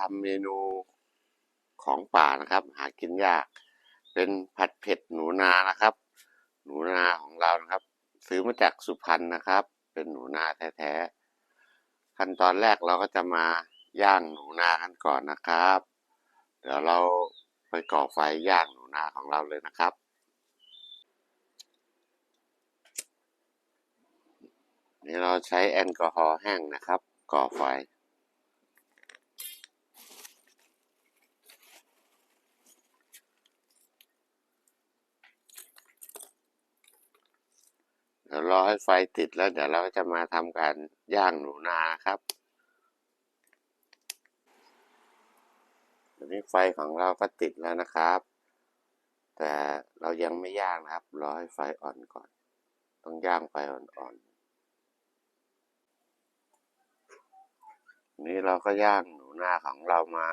ทำเมนูของป่านะครับ หากินยาก เป็นผัดเผ็ดหนูนานะครับ หนูนาของเรานะครับ ซื้อมาจากสุพรรณนะครับ เป็นหนูนาแท้ๆขั้นตอนแรกเราก็จะมาย่างหนูนากันก่อนนะครับ เดี๋ยวเราไปก่อไฟย่างหนูนาของเราเลยนะครับนี่เราใช้แอลกอฮอล์แห้งนะครับ ก่อไฟ เดี๋ยวรอให้ไฟติดแล้วเดี๋ยวเราก็จะมาทำการย่างหนูนาครับตอนนี้ไฟของเราก็ติดแล้วนะครับ แต่เรายังไม่ย่างนะครับ รอให้ไฟอ่อนก่อน ต้องย่างไฟอ่อนๆ นี้เราก็ย่างหนูนาของเรามา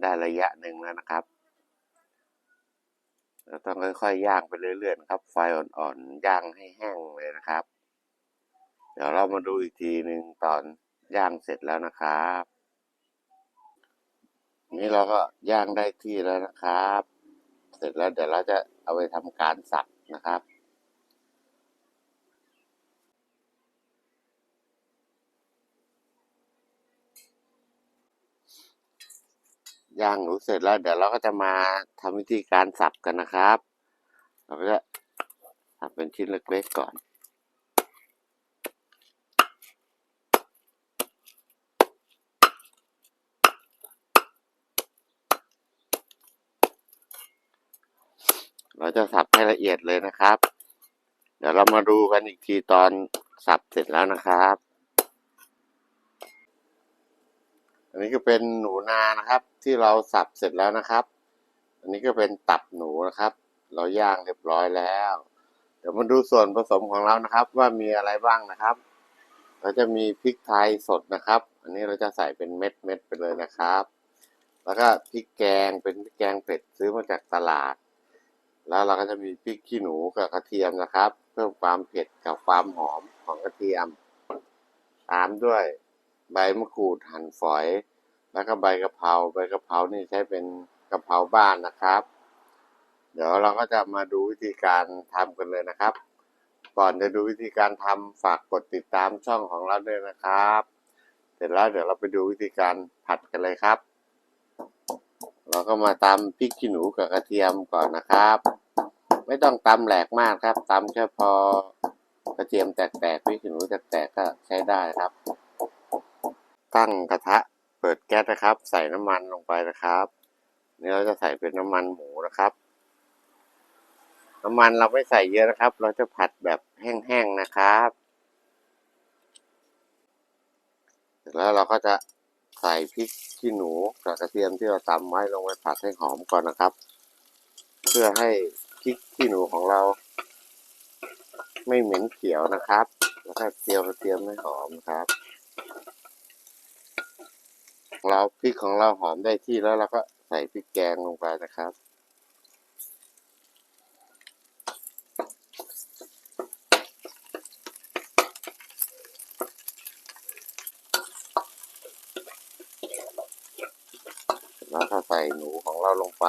ได้ระยะหนึ่งแล้วนะครับ เราต้องค่อยๆย่างไปเรื่อยๆครับไฟอ่อนๆย่างให้แห้งเลยนะครับ เดี๋ยวเรามาดูอีกทีหนึ่งตอนย่างเสร็จแล้วนะครับ นี่เราก็ย่างได้ที่แล้วนะครับ เสร็จแล้วเดี๋ยวเราจะเอาไปทำการสับนะครับ ย่างหนูเสร็จแล้ว เดี๋ยวเราก็จะมาทำวิธีการสับกันนะครับ เราก็จะสับเป็นชิ้นเล็กๆก่อนเราจะสับให้ละเอียดเลยนะครับ เดี๋ยวเรามาดูกันอีกทีตอนสับเสร็จแล้วนะครับ อันนี้ก็เป็นหนูนานะครับ ที่เราสับเสร็จแล้วนะครับ อันนี้ก็เป็นตับหนูนะครับ เราย่างเรียบร้อยแล้ว เดี๋ยวมาดูส่วนผสมของเรานะครับ ว่ามีอะไรบ้างนะครับ เราจะมีพริกไทยสดนะครับ อันนี้เราจะใส่เป็นเม็ดเม็ดๆไปเลยนะครับ แล้วก็พริกแกงเป็นพริกแกงเผ็ดซื้อมาจากตลาด แล้วเราก็จะมีพริกขี้หนูกับกระเทียมนะครับ เพิ่มความเผ็ดกับความหอมของกระเทียม ตามด้วย ใบมะกรูดหั่นฝอย แล้วก็ใบกะเพราใบกะเพรานี่ใช้เป็นกะเพราบ้านนะครับ เดี๋ยวเราก็จะมาดูวิธีการทำกันเลยนะครับ ก่อนจะดูวิธีการทำฝากกดติดตามช่องของเราด้วยนะครับ เสร็จแล้วเดี๋ยวเราไปดูวิธีการผัดกันเลยครับ เราก็มาตำพริกขี้หนูกับกระเทียมก่อนนะครับ ไม่ต้องตำแหลกมากครับตำแค่พอกระเทียมแตกๆพริกขี้หนูแตกๆก็ใช้ได้ครับ ตั้งกระทะเปิดแก๊สนะครับ ใส่น้ำมันลงไปนะครับนี่เราจะใส่เป็นน้ำมันหมูนะครับ น้ำมันเราไม่ใส่เยอะนะครับ เราจะผัดแบบแห้งๆนะครับเสร็จแล้วเราก็จะใส่พริกขี้หนูกับกระเทียมที่เราตำไว้ลงไปผัดให้หอมก่อนนะครับ เพื่อให้พริกขี้หนูของเรา ไม่เหม็นเขียวนะครับ แล้วก็เจียวกระเทียมให้หอมครับ เราพริกของเราหอมได้ที่แล้วเราก็ใส่พริกแกงลงไปนะครับแล้วก็ใส่หนูของเราลงไป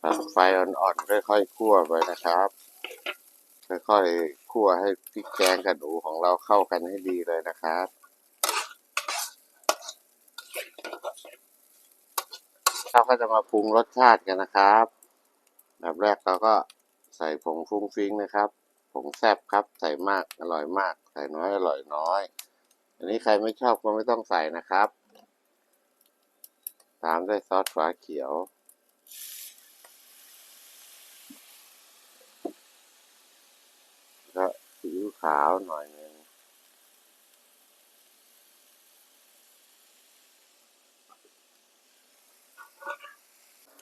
แล้วไฟอ่อนๆค่อยๆคั่วไปนะครับ ค่อยๆคั่วให้พริกแกงกับหนูของเราเข้ากันให้ดีเลยนะครับเราก็จะมาปรุงรสชาติกันนะครับแบบแรกเราก็ใส่ผงฟุ้งฟิ้งนะครับ ผงแซบครับ ใส่มากอร่อยมาก ใส่น้อยอร่อยน้อย อันนี้ใครไม่ชอบก็ไม่ต้องใส่นะครับ ตามด้วยซอสฝาเขียวแล้วซีอิ๊ว ขาวหน่อยหนึง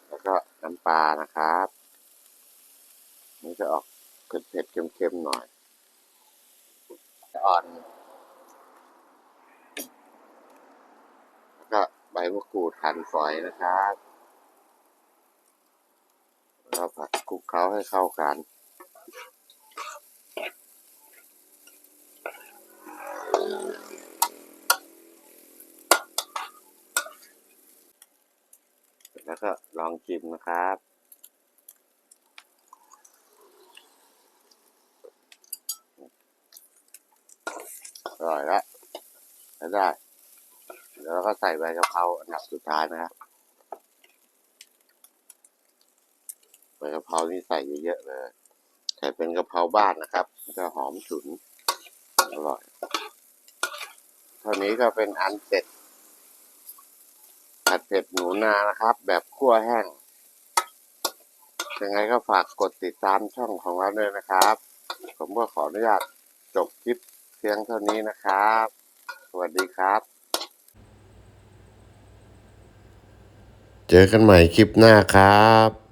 แล้วก็น้ำปลานะครับมันจะออกเผ็ดๆเค็มๆหน่อย อ่อน แล้วก็ใบมะกรูดหั่นฝอยนะครับแล้วผัดคลุกเคล้าให้เข้ากัน แล้วก็ลองชิมนะครับอร่อยแล้วได้แล้วก็ใส่ใบกะเพราอันดับสุดท้ายนะครับใบกะเพรานี่ใส่เยอะๆเลย แต่เป็นกะเพราบ้านนะครับก็หอมฉุน อร่อย เท่านี้ก็เป็นอันเสร็จผัดเผ็ดหนูนานะครับ แบบคั่วแห้ง ยังไงก็ฝากกดติดตามช่องของเราด้วยนะครับ ผมก็ขออนุญาตจบคลิปเพียงเท่านี้นะครับ สวัสดีครับ เจอกันใหม่คลิปหน้าครับ